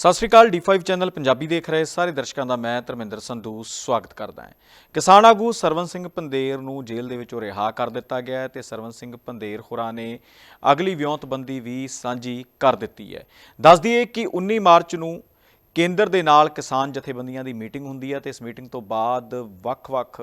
ਸਤਿ ਸ਼੍ਰੀ ਅਕਾਲ D5 channel Punjabi ਦੇਖ ਰਹੇ ਸਾਰੇ ਦਰਸ਼ਕਾਂ ਦਾ ਮੈਂ ਧਰਮਿੰਦਰ ਸੰਧੂ ਸਵਾਗਤ ਕਰਦਾ ਹਾਂ। ਕਿਸਾਨ ਆਗੂ ਸਰਵਨ ਸਿੰਘ ਪੰਦੇਰ ਨੂੰ ਜੇਲ੍ਹ ਦੇ ਵਿੱਚੋਂ ਰਿਹਾ ਕਰ ਦਿੱਤਾ ਗਿਆ ਹੈ ਤੇ ਸਰਵਨ ਸਿੰਘ ਪੰਦੇਰ ਹੋਰਾਂ ਨੇ ਅਗਲੀ ਵਿਉਂਤਬੰਦੀ ਵੀ ਸਾਂਝੀ ਕਰ ਦਿੱਤੀ ਹੈ। ਦੱਸ ਦਈਏ ਕਿ 19 ਮਾਰਚ ਨੂੰ ਕੇਂਦਰ ਦੇ ਨਾਲ ਕਿਸਾਨ ਜਥੇਬੰਦੀਆਂ ਦੀ ਮੀਟਿੰਗ ਹੁੰਦੀ ਹੈ ਤੇ ਇਸ ਮੀਟਿੰਗ ਤੋਂ ਬਾਅਦ ਵੱਖ-ਵੱਖ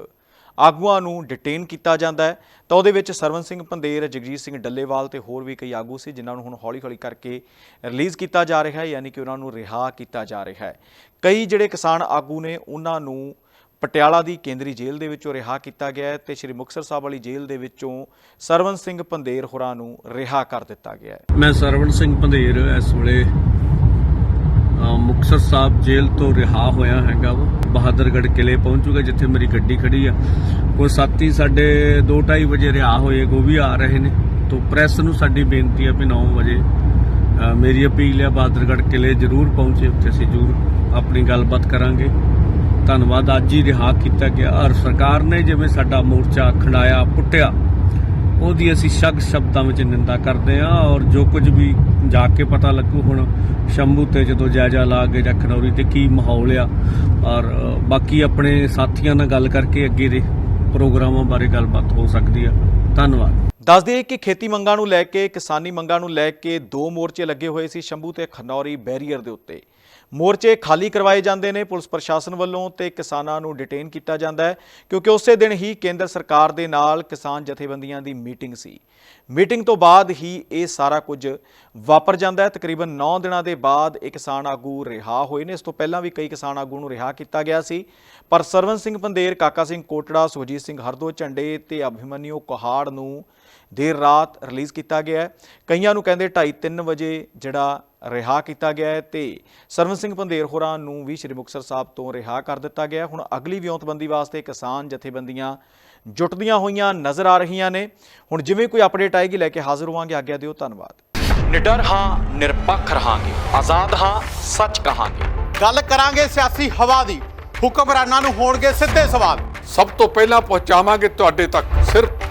ਆਗੂਆਂ ਨੂੰ ਡਿਟੇਨ ਕੀਤਾ ਜਾਂਦਾ ਹੈ। ਤਾਂ ਉਹਦੇ ਵਿੱਚ ਸਰਵਨ ਸਿੰਘ ਪੰਦੇਰ ਜਗਜੀਤ ਸਿੰਘ ਡੱਲੇਵਾਲ ਤੇ ਹੋਰ ਵੀ ਕਈ ਆਗੂ ਸੀ, ਜਿਨ੍ਹਾਂ ਨੂੰ ਹੁਣ ਹੌਲੀ-ਹੌਲੀ ਕਰਕੇ ਰਿਲੀਜ਼ ਕੀਤਾ ਜਾ ਰਿਹਾ ਹੈ, ਯਾਨੀ ਕਿ ਉਹਨਾਂ ਨੂੰ ਰਿਹਾ ਕੀਤਾ ਜਾ ਰਿਹਾ ਹੈ। ਕਈ ਜਿਹੜੇ ਕਿਸਾਨ ਆਗੂ ਨੇ, ਉਹਨਾਂ ਨੂੰ ਪਟਿਆਲਾ ਦੀ ਕੇਂਦਰੀ ਜੇਲ੍ਹ ਦੇ ਵਿੱਚੋਂ ਰਿਹਾ ਕੀਤਾ ਗਿਆ ਹੈ ਤੇ ਸ੍ਰੀ ਮੁਕਤਸਰ ਸਾਹਿਬ ਵਾਲੀ ਜੇਲ੍ਹ ਦੇ ਵਿੱਚੋਂ ਸਰਵਨ ਸਿੰਘ ਪੰਦੇਰ ਹੋਰਾਂ ਨੂੰ ਰਿਹਾ ਕਰ ਦਿੱਤਾ ਗਿਆ ਹੈ। ਮੈਂ ਸਰਵਣ ਸਿੰਘ ਪੰਧੇਰ, ਇਸ ਵੇਲੇ ਅ, ਮੁਕਤਸਰ ਸਾਹਿਬ ਜੇਲ੍ਹ ਤੋਂ ਰਿਹਾ ਹੋਇਆ ਹੈਗਾ ਵਾ। ਬਹਾਦਰਗੜ੍ਹ ਕਿਲੇ ਪਹੁੰਚੂਗਾ ਜਿੱਥੇ ਮੇਰੀ ਗੱਡੀ ਖੜੀ ਆ। ਕੋਈ ਸਾਥੀ ਸਾਡੇ 2:30 ਵਜੇ ਰਿਹਾ ਹੋਏ ਉਹ ਵੀ ਆ ਰਹੇ ਨੇ। ਤੋਂ ਪ੍ਰੈਸ ਨੂੰ ਸਾਡੀ ਬੇਨਤੀ ਆ ਵੀ 9 ਵਜੇ ਮੇਰੀ ਅਪੀਲ ਹੈ ਬਹਾਦਰਗੜ੍ਹ ਕਿਲੇ ਜ਼ਰੂਰ ਪਹੁੰਚੇ ਉੱਥੇ ਅਸੀਂ ਜ਼ਰੂਰ ਆਪਣੀ ਗੱਲਬਾਤ ਕਰਾਂਗੇ। ਧੰਨਵਾਦ ਅੱਜ ਹੀ ਰਿਹਾ ਕੀਤਾ ਗਿਆ। ਔਰ ਸਰਕਾਰ ਨੇ ਜਿਵੇਂ ਸਾਡਾ ਮੋਰਚਾ ਖੰਡਾਇਆ ਪੁੱਟਿਆ ਉਹਦੀ ਅਸੀਂ ਸ਼ਬਦ ਸ਼ਬਦਾਂ ਵਿੱਚ ਨਿੰਦਾ ਕਰਦੇ ਹਾਂ ਔਰ ਜੋ ਕੁਝ ਵੀ ਜਾ ਕੇ ਪਤਾ ਲੱਗੂ ਹੁਣ ਸ਼ੰਭੂ ਤੇ ਜਦੋਂ ਜਾਇਜ਼ਾ ਲਾ ਕੇ ਜਾਂ ਖਨੌਰੀ ਤੇ ਕੀ ਮਾਹੌਲ ਆ? ਔਰ ਬਾਕੀ ਆਪਣੇ ਸਾਥੀਆਂ ਨਾਲ ਗੱਲ ਕਰਕੇ ਅੱਗੇ ਦੇ ਪ੍ਰੋਗਰਾਮਾਂ ਬਾਰੇ ਗੱਲਬਾਤ ਹੋ ਸਕਦੀ ਆ। ਧੰਨਵਾਦ। ਦੱਸ ਦਈਏ ਕਿ ਖੇਤੀ ਮੰਗਾਂ ਨੂੰ ਲੈ ਕੇ, ਕਿਸਾਨੀ ਮੰਗਾਂ ਨੂੰ ਲੈ ਕੇ ਦੋ ਮੋਰਚੇ ਲੱਗੇ ਹੋਏ ਸੀ ਸ਼ੰਭੂ ਤੇ ਖਨੌਰੀ ਬੈਰੀਅਰ ਦੇ ਉੱਤੇ। ਮੋਰਚੇ ਖਾਲੀ ਕਰਵਾਏ ਜਾਂਦੇ ਨੇ, ਪੁਲਿਸ ਪ੍ਰਸ਼ਾਸਨ ਵੱਲੋਂ ਤੇ ਕਿਸਾਨਾਂ ਨੂੰ ਡਿਟੇਨ ਕੀਤਾ ਜਾਂਦਾ ਹੈ, ਕਿਉਂਕਿ ਉਸੇ ਦਿਨ ਹੀ ਕੇਂਦਰ ਸਰਕਾਰ ਦੇ ਨਾਲ ਕਿਸਾਨ ਜਥੇਬੰਦੀਆਂ ਦੀ ਮੀਟਿੰਗ ਸੀ। ਮੀਟਿੰਗ ਤੋਂ ਬਾਅਦ ਹੀ ਇਹ ਸਾਰਾ ਕੁਝ ਵਾਪਰ ਜਾਂਦਾ ਹੈ। ਤਕਰੀਬਨ 9 ਦਿਨਾਂ ਦੇ ਬਾਅਦ ਇਹ ਕਿਸਾਨ ਆਗੂ ਰਿਹਾ ਹੋਏ ਨੇ। ਇਸ ਤੋਂ ਪਹਿਲਾਂ ਵੀ ਕਈ ਕਿਸਾਨ ਆਗੂ ਨੂੰ ਰਿਹਾ ਕੀਤਾ ਗਿਆ ਸੀ। ਪਰ ਸਰਵਨ ਸਿੰਘ ਪੰਦੇਰ, ਕਾਕਾ ਸਿੰਘ ਕੋਟੜਾ ਸੁਖਜੀਤ ਸਿੰਘ ਹਰਦੋ ਝੰਡੇ ਤੇ ਅਭਿਮਨਿਊ ਕੁਹਾੜ ਨੂੰ ਦੇਰ ਰਾਤ ਰਿਲੀਜ਼ ਕੀਤਾ ਗਿਆ ਹੈ। ਕਈਆਂ ਨੂੰ ਕਹਿੰਦੇ 2:30 ਵਜੇ ਜਿਹੜਾ ਰਿਹਾ ਕੀਤਾ ਗਿਆ ਹੈ ਤੇ ਸਰਵਨ ਸਿੰਘ ਪੰਦੇਰ ਹੋਰਾਂ ਨੂੰ ਵੀ ਸ਼੍ਰੀ ਮੁਕਤਸਰ ਸਾਹਿਬ ਤੋਂ ਰਿਹਾ ਕਰ ਦਿੱਤਾ ਗਿਆ। ਹੁਣ ਅਗਲੀ ਵਿਉਂਤਬੰਦੀ ਵਾਸਤੇ ਕਿਸਾਨ ਜਥੇਬੰਦੀਆਂ ਜੁਟਦੀਆਂ ਹੋਈਆਂ ਨਜ਼ਰ ਆ ਰਹੀਆਂ ਨੇ। ਹੁਣ ਜਿਵੇਂ ਕੋਈ ਅਪਡੇਟ ਆਏਗੀ ਲੈ ਕੇ ਹਾਜ਼ਰ ਹੋਵਾਂਗੇ। ਆਗਿਆ ਦਿਓ ਧੰਨਵਾਦ। ਨਿਡਰ ਹਾਂ ਨਿਰਪੱਖ ਰਹਾਂਗੇ। ਆਜ਼ਾਦ ਹਾਂ ਸੱਚ ਕਹਾਂਗੇ। ਗੱਲ ਕਰਾਂਗੇ ਸਿਆਸੀ ਹਵਾ ਦੀ। ਹੁਕਮਰਾਨਾਂ ਨੂੰ ਹੋਣਗੇ ਸਿੱਧੇ ਸਵਾਲ। ਸਭ ਤੋਂ ਪਹਿਲਾਂ ਪਹੁੰਚਾਵਾਂਗੇ ਤੁਹਾਡੇ ਤੱਕ। ਸਿਰਫ